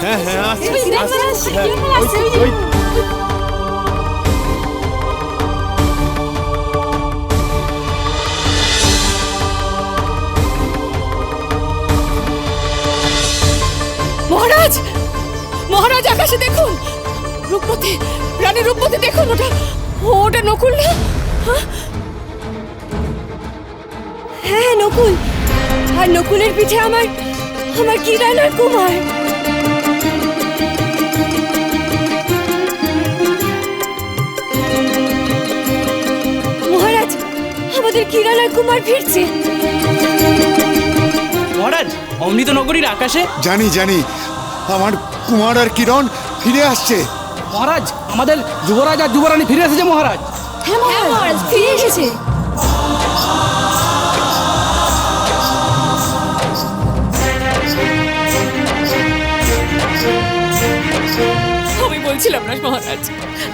হ্যাঁ হ্যাঁ আসছি, আসছে, হ্যাঁ, আসছে। ওই। মহারাজ মহারাজ আকাশে দেখুন রূপমতি রানী রূপমতি দেখুন ওটা ওটা নকুল না হ্যাঁ? হ্যাঁ নকুল। আর নকুলের পিঠে আমার আমার কিরান আর কুমার। মহারাজ আমাদের কিরান আর কুমার ফিরছে। মহারাজ অমৃত নগরীর আকাশে? জানি জানি। আমার কুমার আর কিরণ ফিরে আসছে। মহারাজ আমাদের যুবরাজ আর যুবরানী ফিরে এসেছে মহারাজ। হ্যাঁ মহারাজ ফিরে এসেছে।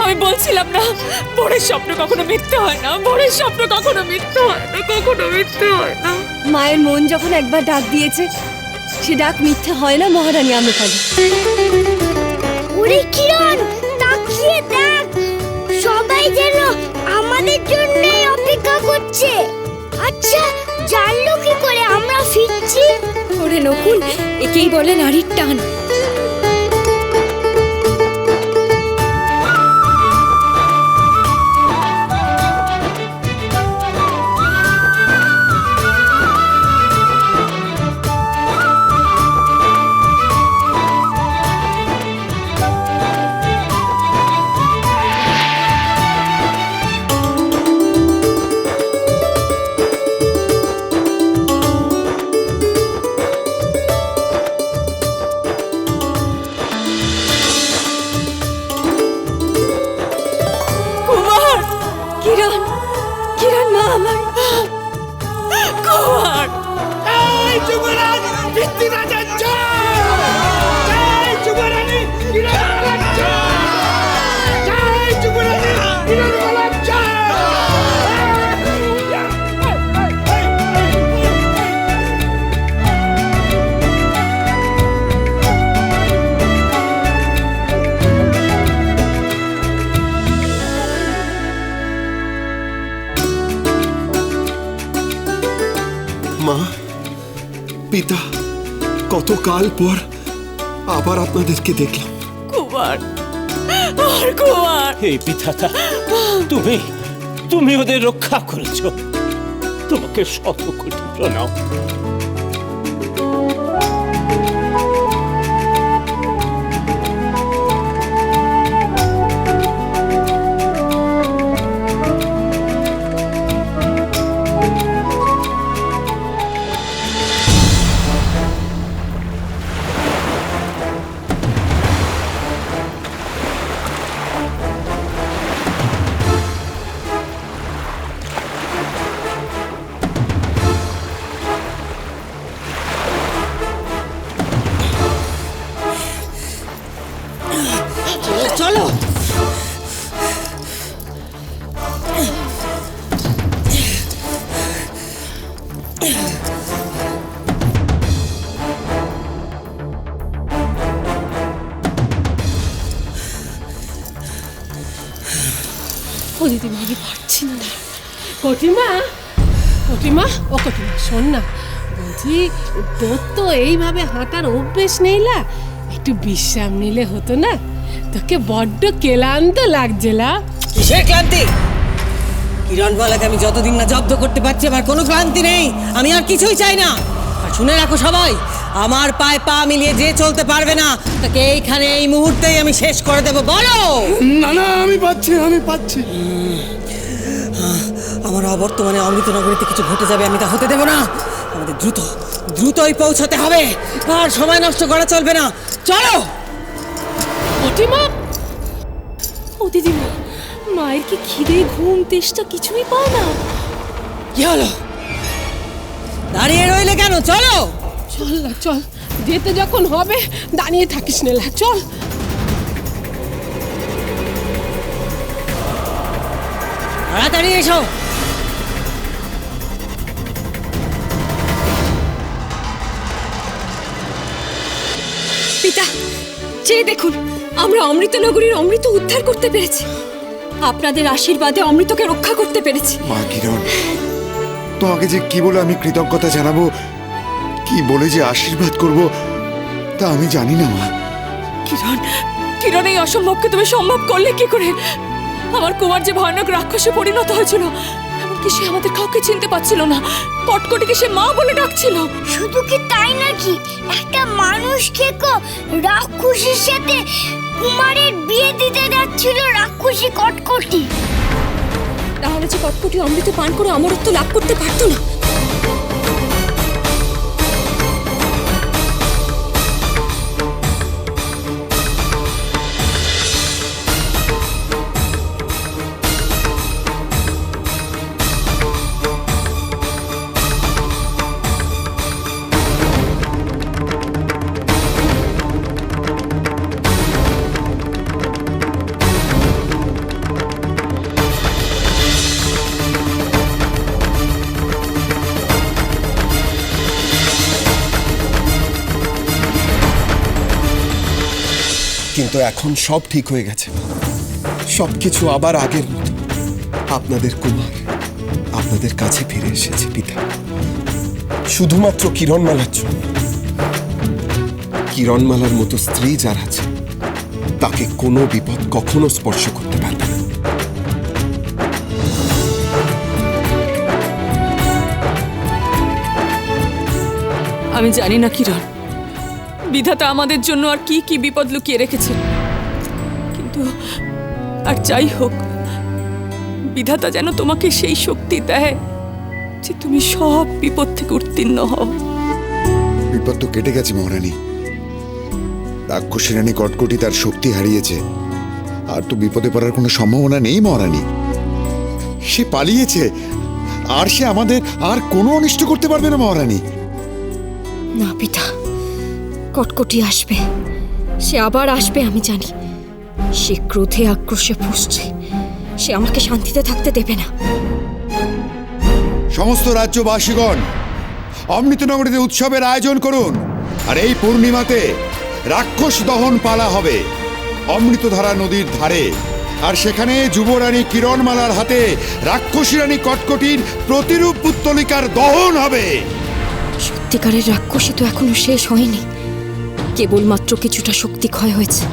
আমি বলছিলাম না ভোরের স্বপ্ন কখনো মিথ্যে হয় না ভোরের স্বপ্ন কখনো মিথ্যে হয় না কখনো মিথ্যে হয় না। মায়ের মন যখন একবার ডাক দিয়েছে সে ডাক মিথ্যে হয় না মহারানী আম্রপালি। ওরে কিরণ তাকিয়ে দেখ সবাই যেন আমাদের জন্যই অপেক্ষা করছে। আচ্ছা জানলো কি করে আমরা ফিরছি? ওরে নকুল একেই বলে নারীর টান। মা পিতা কতকাল পর আবার আপনাদেরকে দেখলাম। কুমার আর কুমার। হে পিতাতা তুমি তুমি ওদের রক্ষা করেছ। তোমাকে শত কোটি প্রণাম। কটিমা কটিমা, ও কটিমা, শোন না। বলছি, তোর তো এইভাবে হাঁটার অভ্যেস নেই না? একটু বিশ্রাম নিলে হতো না? তোকে বড্ড ক্লান্ত লাগছে লা কিরণবালাকে আমি যতদিন না জব্দ করতে পারছি আমার কোনো ক্লান্তি নেই। আমি আর কিছুই চাই না। আর শুনে রাখো সবাই আমার পায়ে পা মিলিয়ে যে চলতে পারবে না তাকে এইখানে এই মুহূর্তেই আমি শেষ করে দেব। বলো! না না আমি পাচ্ছি আমি পাচ্ছি। আমার অবর্তমানে অমৃতনগরীতে কিছু ঘটে যাবে আমি তা হতে দেব না। আমাদের দ্রুত দ্রুতই পৌঁছাতে হবে। আর সময় নষ্ট করা চলবে না। চলো! অতিমা! ও দিদিমা মায়ের কি খিদে ঘুম তেষ্টা কিছুই পায় না। কি হলো? দাঁড়িয়ে রইলে কেন? চলো। চল না চল। যেতে যখন হবে দাঁড়িয়ে থাকিস নেলা চল। তাড়াতাড়ি এসো। পিতা চেয়ে দেখুন আমরা অমৃতনগরীর অমৃত উদ্ধার করতে পেরেছি। আপনাদের আশীর্বাদে অমৃতকে রক্ষা করতে পেরেছি। মা কিরণ তোমাকে যে কি বলে আমি কৃতজ্ঞতা জানাব কি বলে যে আশীর্বাদ করব তা আমি জানি না মা। কিরণ কিরণ এই অসম্ভবকে তুমি সম্ভব করলে কি করে? আমার কুমার যে ভয়ানক রাক্ষসে পরিণত হয়েছিল এমনকি সে আমাদের কাউকে চিনতে পারছিল না। কটকটিকে সে মা বলে ডাকছিল। শুধু কি তাই নাকি? একটা মানুষকে কো রাক্ষসীর সাথে কুমারের বিয়ে দিতে যাচ্ছিল রাক্ষসী কটকটি। তাহলে যে কটকটি অমৃত পান করে অমরত্ব লাভ করতে পারতো না। কিন্তু এখন সব ঠিক হয়ে গেছে। সব কিছু আবার আগের মতো। আপনাদের কুমার, আপনাদের কাছে ফিরে এসেছে পিতা। শুধুমাত্র কিরণমালার জন্য। কিরণমালার মতো স্ত্রী যার আছে, তাকে কোনো বিপদ কখনো স্পর্শ করতে পারবে না। আমি জানি না কিরণ। বিধাতা আমাদের জন্য আর কি কি বিপদ লুকিয়ে রেখেছে। কিন্তু আর যাই হোক বিধাতা যেন তোমাকে সেই শক্তি দেয় যে তুমি সব বিপদ থেকে উত্তীর্ণ হও। বিপদ তো কেটে গেছে মহারানী। রাক্ষসী রানী কটকটি তার শক্তি হারিয়েছে। আর তো বিপদে পড়ার কোনো সম্ভাবনা নেই মহারানী। সে পালিয়েছে। আর সে আমাদের আর কোনো অনিষ্ট করতে পারবে না মহারানী। না পিতা। কটকটি আসবে। সে আবার আসবে আমি জানি। সে ক্রোধে আক্রোশে ফুসছে সে আমাকে শান্তিতে থাকতে দেবে না। সমস্ত রাজ্যবাসীগণ অমৃতনগরীতে উৎসবের আয়োজন করুন। আর এই পূর্ণিমাতে রাক্ষস দহন পালা হবে অমৃতধারা নদীর ধারে। আর সেখানে যুবরানী কিরণমালার হাতে রাক্ষসী রানী কটকটির প্রতিরূপ পুত্তলিকার দহন হবে। সত্যিকারের রাক্ষসী তো এখনও শেষ হয়নি। কেবলমাত্র কিছুটা শক্তি ক্ষয় হয়েছে।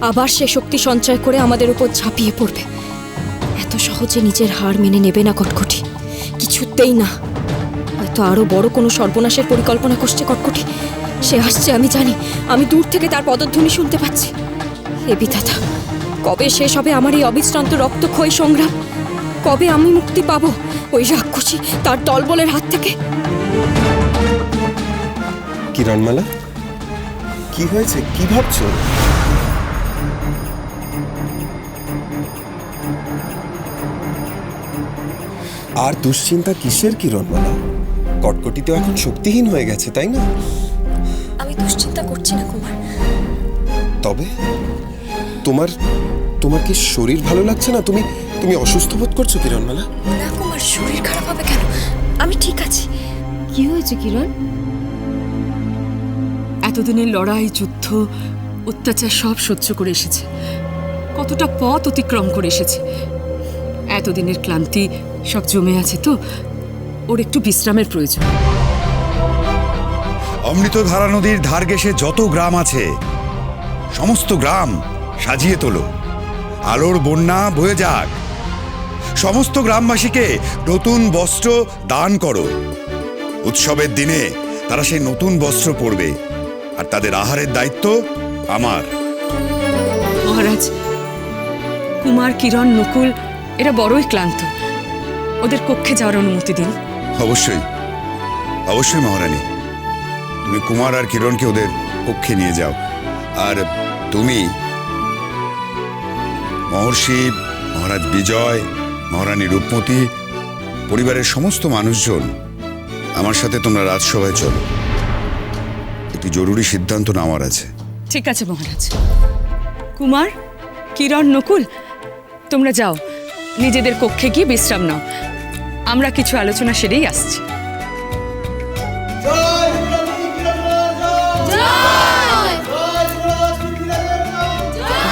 আবার সে শক্তি সঞ্চয় করে আমাদের উপর ঝাঁপিয়ে পড়বে। এত সহজে নিজের হার মেনে নেবে না কটকটি। কিছুতেই না। হয়তো আরও বড় কোনো সর্বনাশের পরিকল্পনা করছে কটকটি। সে আসছে, আমি জানি। আমি দূর থেকে তার পদধ্বনি শুনতে পাচ্ছি। এ বিধাতা, কবে শেষ হবে আমার এই অবিশ্রান্ত রক্তক্ষয়ী সংগ্রাম? কবে আমি মুক্তি পাব ওই রাক্ষসী তার দলবলের হাত থেকে? কিরণমালা কি হয়েছে? কি ভাবছ? আর দুশ্চিন্তা কিসের কিরণমালা কটকটি তো এখন শক্তিহীন হয়ে গেছে তাই না? আমি দুশ্চিন্তা করছি না কুমার। তবে? তোমার তোমার কি শরীর ভালো লাগছে না? তুমি তুমি অসুস্থ বোধ করছ কিরণমালা? না কুমার শরীর খারাপ হবে কেন? আমি ঠিক আছি। কি হয়েছে কিরণ? এতদিনের লড়াই, যুদ্ধ, অত্যাচার সব সহ্য করে এসেছে। কতটা পথ অতিক্রম করে এসেছে। এতদিনের ক্লান্তি সব জমে আছে তো, ওর একটু বিশ্রামের প্রয়োজন। অমৃতধারা নদীর ধার ঘেঁষে যত গ্রাম আছে, সমস্ত গ্রাম সাজিয়ে তোলো। আলোর বন্যা বয়ে যাক। সমস্ত গ্রামবাসীকে নতুন বস্ত্র দান করো। উৎসবের দিনে তারা সেই নতুন বস্ত্র পরবে। আর তাদের আহারের দায়িত্ব আমার। মহারাজ কুমার কিরণ নকুল এরা বড়ই ক্লান্ত। ওদের কক্ষে যাওয়ার অনুমতি দিন। অবশ্যই। অবশ্যই মহারানী। তুমি কুমার আর কিরণকে ওদের কক্ষে নিয়ে যাও। আর তুমি মহর্ষি মহারাজ বিজয় মহারানী রূপমতী পরিবারের সমস্ত মানুষজন আমার সাথে তোমরা রাজসভায় চলো। একটি জরুরি সিদ্ধান্ত নেওয়ার আছে। ঠিক আছে মহারাজ। কুমার কিরণ নকুল তোমরা যাও। নিজেদের কক্ষে গিয়ে বিশ্রাম নাও। আমরা কিছু আলোচনা সেরেই আসছি।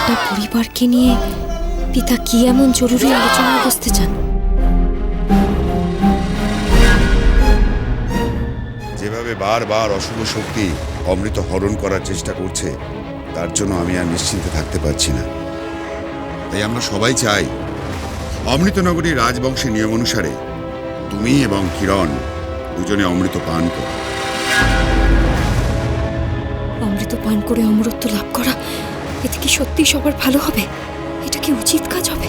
জয় পরিবারকে নিয়ে পিতা কি এমন জরুরি আলোচনা বসতে চান? বারবার অশুভ শক্তি অমৃত হরণ করার চেষ্টা করছে, তার জন্য আমি আর নিশ্চিন্তে থাকতে পারছি না। তাই আমরা সবাই চাই, অমৃতনগরী রাজবংশের নিয়ম অনুসারে তুমি এবং কিরণ দুজনে অমৃত পান করো। অমৃত পান করে অমরত্ব লাভ করা, এতে কি সত্যি সবার ভালো হবে? এটা কি উচিত কাজ হবে?